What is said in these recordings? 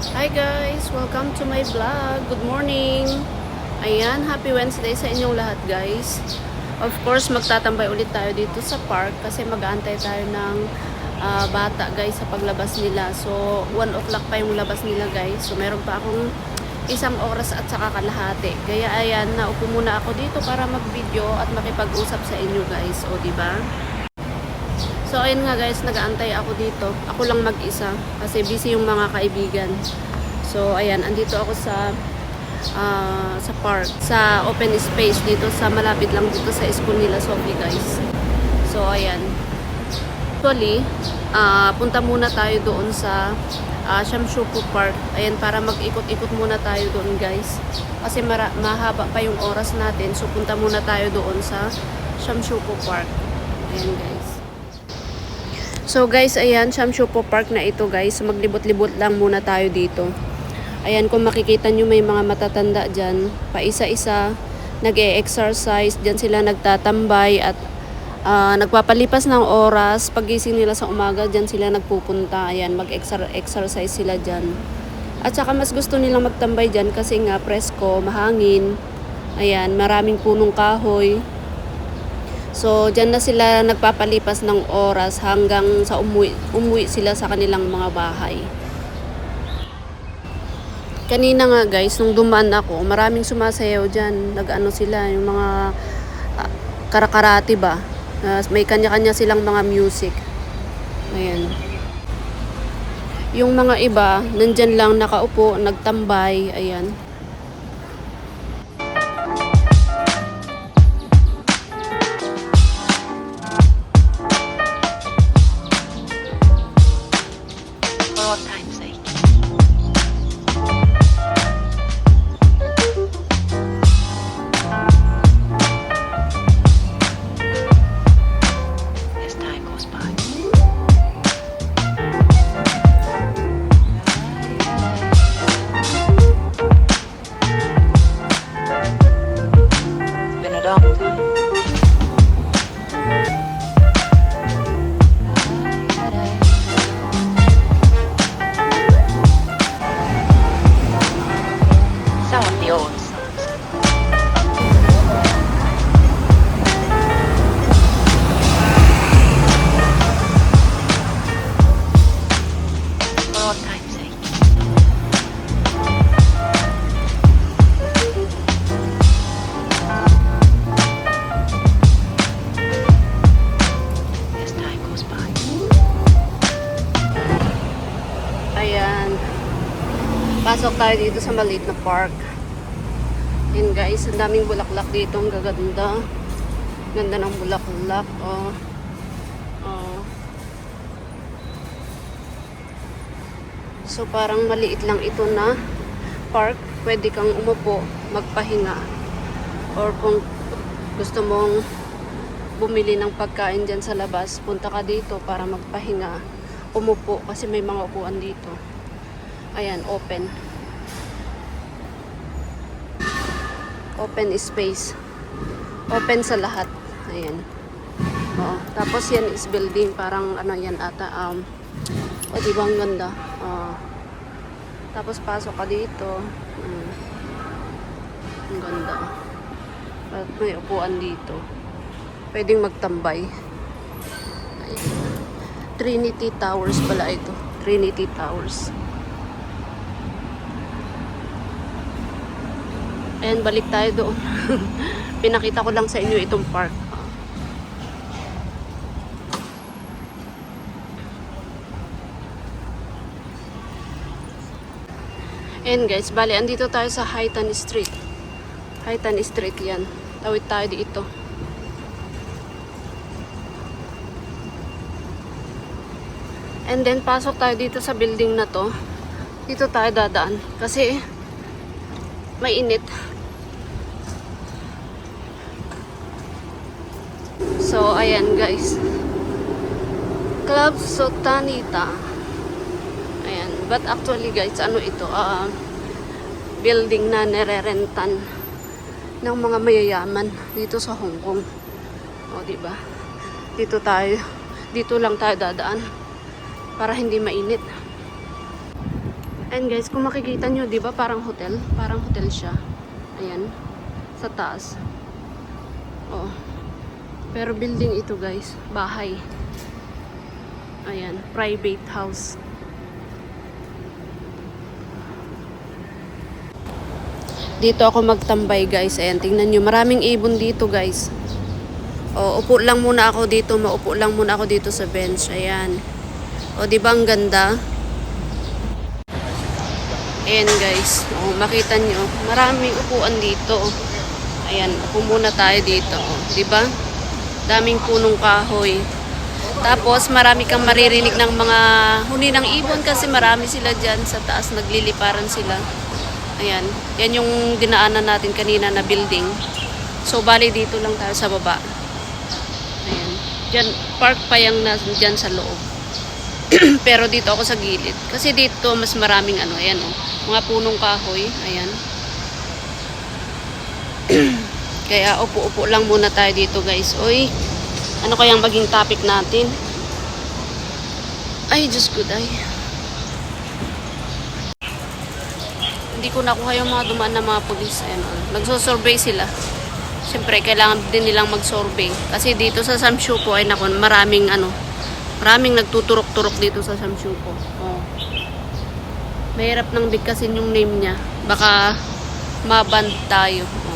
Hi guys! Welcome to my vlog. Good morning! Ayan, happy Wednesday sa inyong lahat guys. Of course, magtatambay ulit tayo dito sa park kasi mag-aantay tayo ng ah, bata guys sa paglabas nila. So, 1 o'clock pa yung labas nila guys. So, meron pa akong isang oras at saka kalahati. Kaya ayan, naupo muna ako dito para mag-video at makipag-usap sa inyo guys. O, ba? So ayun nga guys, nag-aantay ako dito. Ako lang mag-isa kasi busy yung mga kaibigan. So ayan, andito ako sa ah, sa park, sa open space dito sa malapit lang dito sa school nila Sophie guys. So ayan. Actually, ah, punta muna tayo doon sa uh, Shamshuku Park. Ayan, para mag-ikot-ikot muna tayo doon guys. Kasi mahaba pa yung oras natin. So punta muna tayo doon sa Shamshuku Park. Ayan guys. So guys, ayan, Shamshupo Park na ito guys. Maglibot-libot lang muna tayo dito. Ayan, kung makikita nyo may mga matatanda dyan, pa isa-isa, nag-e-exercise, dyan sila nagtatambay at ah, nagpapalipas ng oras. Pagising nila sa umaga, dyan sila nagpupunta. Ayan, mag-exercise sila dyan. At saka mas gusto nilang magtambay dyan kasi nga presko, mahangin. Ayan, maraming punong kahoy. So, dyan na sila nagpapalipas ng oras hanggang sa umuwi, umuwi sila sa kanilang mga bahay. Kanina nga guys, nung dumaan ako, maraming sumasayaw dyan. Nag-ano sila, yung mga ah, karakarati ba? Ah, may kanya-kanya silang mga music. Ayan. Yung mga iba, nandyan lang nakaupo, nagtambay, ayan. Tayo dito sa maliit na park. Ayan guys, ang daming bulaklak dito. Ang gaganda. Ganda ng bulaklak. Oh. Oh. So parang maliit lang ito na park. Pwede kang umupo, magpahinga. Or kung gusto mong bumili ng pagkain dyan sa labas, punta ka dito para magpahinga. Umupo kasi may mga upuan dito. Ayan, open. Open space. Open sa lahat. Ayan. Oo. Tapos yan is building. Parang ano yan ata. Um, o diba ang ganda? Oo. Tapos pasok ka dito. Mm. Ang ganda. At may upuan dito. Pwedeng magtambay. Ayan. Trinity Towers pala ito. Trinity Towers. And balik tayo doon. Pinakita ko lang sa inyo itong park. And guys, bali, andito tayo sa Haitan Street. Haitan Street yan. Tawid tayo dito. And then, pasok tayo dito sa building na to. Dito tayo dadaan. Kasi, mainit. So, ayan guys. Club Sotanita. Ayan. But actually guys, ano ito? Ah, building na nire-rentan ng mga mayayaman dito sa Hong Kong. O, di ba? Dito tayo. Dito lang tayo dadaan para hindi mainit. And guys, kung makikita nyo, di ba parang hotel? Parang hotel siya. Ayan. Sa taas. Oh. Pero building ito guys. Bahay. Ayan. Private house. Dito ako magtambay guys. Ayan, tingnan nyo. Maraming ibon dito guys. O, upo lang muna ako dito. Maupo lang muna ako dito sa bench. Ayan. O, di ba ang ganda? Ayan guys. O, makita nyo. Maraming upuan dito. Ayan, upo muna tayo dito. O, di ba? Daming punong kahoy. Tapos, marami kang maririnig ng mga huni ng ibon kasi marami sila dyan sa taas. Nagliliparan sila. Ayan. Yan yung dinaanan natin kanina na building. So, bali dito lang tayo sa baba. Ayan. Dyan, park pa yung na, dyan sa loob. Pero dito ako sa gilid. Kasi dito mas maraming ano, ayan oh. Mga punong kahoy, ayan. Kaya upo-upo lang muna tayo dito guys. Uy, ano kayang maging topic natin? Ay, Diyos ko, ay. Hindi ko nakuha yung mga dumaan na mga pulis. Ayan, oh. Nagsosurvey sila. Siyempre, kailangan din nilang mag-survey. Kasi dito sa Samshupo, ay naku, maraming ano, maraming nagtuturok-turok dito sa Samshupo. Oh. Mahirap nang bigkasin yung name niya. Baka maband tayo. Oh.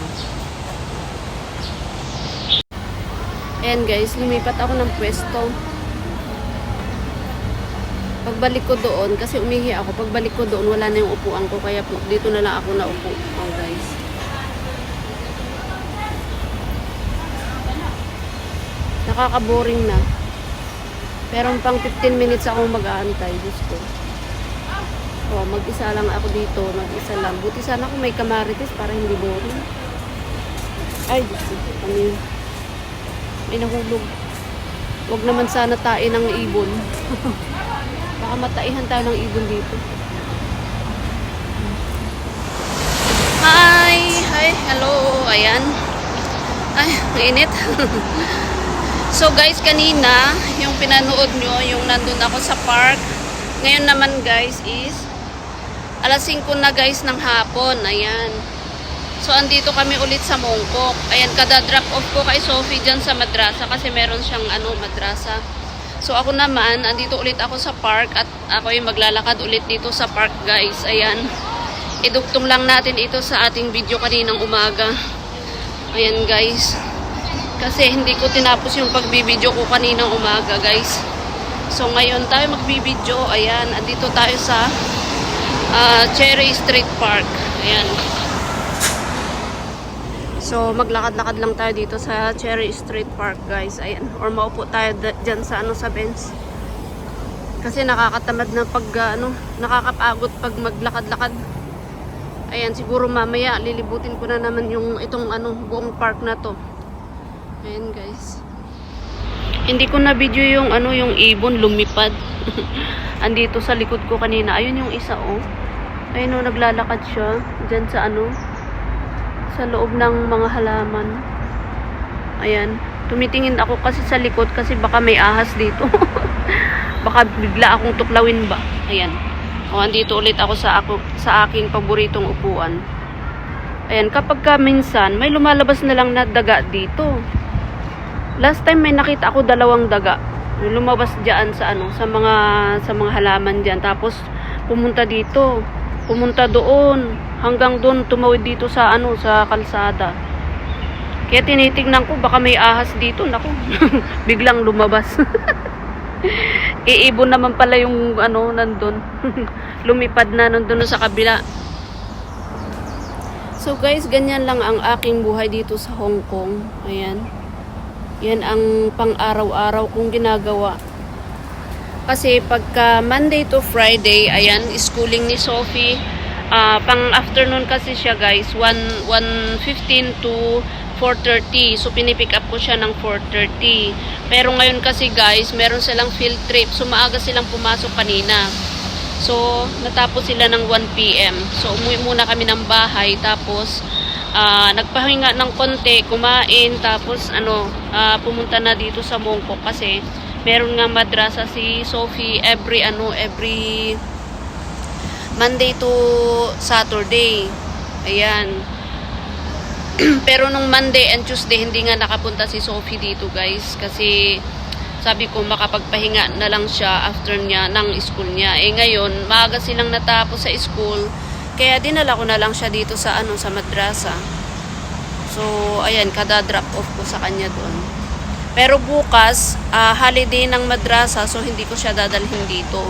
Ayan guys, lumipat ako ng pwesto. Pagbalik ko doon, kasi umihi ako, pagbalik ko doon, wala na yung upuan ko, kaya dito na lang ako naupo. Oh guys. Nakaka-boring na. Pero pang 15 minutes ako mag-aantay, Diyos ko. Oh, mag-isa lang ako dito, mag-isa lang. Buti sana kung may kamarites para hindi boring. Ay, Diyos ko, ano yun? May nahulog. Huwag naman sana tain ng ibon. Baka mataihan tayo ng ibon dito. Hi! Hi! Hello! Ayan. Ay, ang init. so guys, kanina, yung pinanood nyo, yung nandun ako sa park. Ngayon naman guys is alas 5 na guys ng hapon. Ayan. So, andito kami ulit sa Mongkok. Ayan, kada-drop off ko kay Sophie dyan sa madrasa kasi meron siyang ano, madrasa. So, ako naman, andito ulit ako sa park at ako yung maglalakad ulit dito sa park, guys. Ayan. Iduktong lang natin ito sa ating video kaninang umaga. Ayan, guys. Kasi hindi ko tinapos yung pagbibideo ko kaninang umaga, guys. So, ngayon tayo magbibideo. Ayan, andito tayo sa ah, Cherry Street Park. Ayan. So, maglakad-lakad lang tayo dito sa Cherry Street Park, guys. Ayan. Or maupo tayo dyan sa, ano, sa bench. Kasi nakakatamad na pag, ah, ano, nakakapagod pag maglakad-lakad. Ayan, siguro mamaya, lilibutin ko na naman yung itong, ano, buong park na to. Ayan, guys. Hindi ko na video yung, ano, yung ibon lumipad. Andito sa likod ko kanina. Ayun yung isa, oh. Ayun, oh, naglalakad siya. Dyan sa, ano, sa loob ng mga halaman. Ayan. Tumitingin ako kasi sa likod kasi baka may ahas dito. baka bigla akong tuklawin ba. Ayan. O, andito ulit ako sa ako sa aking paboritong upuan. Ayan, kapag ka minsan, may lumalabas na lang na daga dito. Last time may nakita ako dalawang daga. Lumabas diyan sa ano, sa mga sa mga halaman diyan. Tapos pumunta dito, pumunta doon, hanggang doon tumawid dito sa ano, sa kalsada. Kaya tinitingnan ko baka may ahas dito, nako. Biglang lumabas. Iibon naman pala yung ano nandun. Lumipad na nandun sa kabila. So guys, ganyan lang ang aking buhay dito sa Hong Kong. Ayan. Yan ang pang-araw-araw kong ginagawa. Kasi pagka Monday to Friday, ayan, schooling ni Sophie. Ah, pang afternoon kasi siya guys, 1 1:15 to 4:30. So pinipick up ko siya ng 4:30. Pero ngayon kasi guys, meron silang field trip. So maaga silang pumasok kanina. So natapos sila ng 1 PM. So umuwi muna kami ng bahay tapos ah, nagpahinga ng konti, kumain, tapos ano, ah, pumunta na dito sa Mongkok kasi meron nga madrasa si Sophie every ano, every Monday to Saturday. Ayan. Pero nung Monday and Tuesday, hindi nga nakapunta si Sophie dito, guys. Kasi sabi ko makapagpahinga na lang siya after niya ng school niya. Eh ngayon, maaga silang natapos sa school. Kaya dinala ko na lang siya dito sa ano sa madrasa. So, ayan, kada drop off ko sa kanya doon. Pero bukas, ah, holiday ng madrasa, so hindi ko siya dadalhin dito.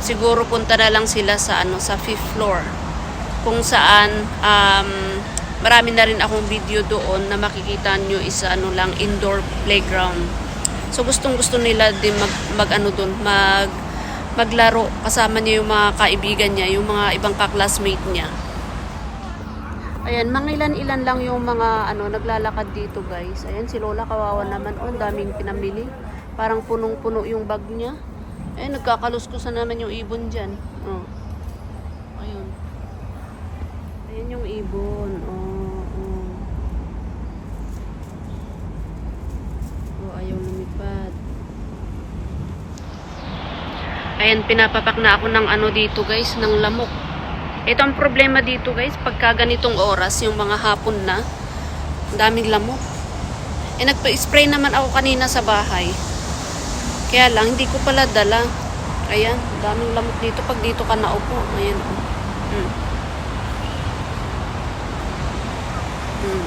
Siguro punta na lang sila sa ano sa fifth floor. Kung saan um, marami na rin akong video doon na makikita nyo is ano lang indoor playground. So gustong gusto nila din mag, mag ano doon, mag maglaro kasama niya yung mga kaibigan niya, yung mga ibang ka-classmate niya. Ayan, mga ilan-ilan lang yung mga ano naglalakad dito, guys. Ayan si Lola kawawa naman, oh, daming pinamili. Parang punong-puno yung bag niya. Ayan, nagkakaluskusan naman yung ibon diyan. Oh. Ayun. Ayan yung ibon. Oh, oh. Oh, ayaw lumipad. Ayan, pinapapak na ako ng ano dito guys, ng lamok. Ito ang problema dito guys, pagka ganitong oras, yung mga hapon na, daming lamok. Eh, nagpa-spray naman ako kanina sa bahay. Kaya lang, hindi ko pala dala. Ayan, daming lamok dito pag dito ka naupo. Ayan. Hmm. Hmm.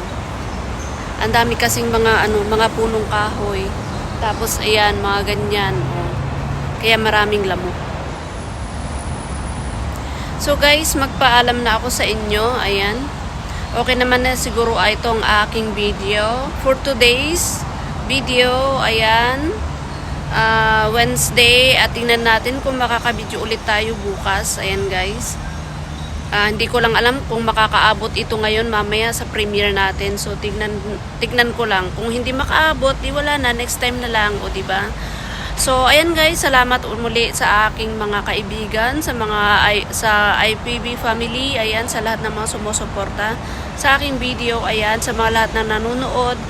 Ang dami kasing mga ano, mga punong kahoy. Tapos ayan, mga ganyan. Oh. Kaya maraming lamok. So guys, magpaalam na ako sa inyo. Ayan. Okay naman na siguro ay itong aking video. For today's video, ayan. Ah, Wednesday. At tingnan natin kung makakabidyo ulit tayo bukas. Ayan guys. Ah, hindi ko lang alam kung makakaabot ito ngayon mamaya sa premiere natin. So tignan tignan ko lang. Kung hindi makaabot, di wala na next time na lang, o di ba? So ayan guys, salamat muli sa aking mga kaibigan, sa mga sa IPB family, ayan sa lahat ng mga sumusuporta sa aking video, ayan sa mga lahat na nanonood.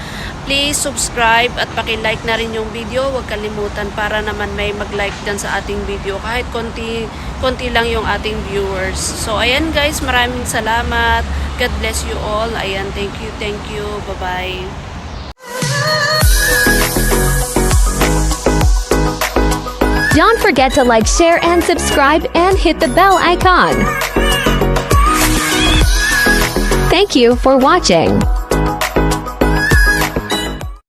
Please subscribe at paki-like na rin yung video. Huwag kalimutan para naman may mag-like dyan sa ating video. Kahit konti, konti lang yung ating viewers. So, ayan guys, maraming salamat. God bless you all. Ayan, thank you, thank you. Bye-bye. Don't forget to like, share, and subscribe and hit the bell icon. Thank you for watching.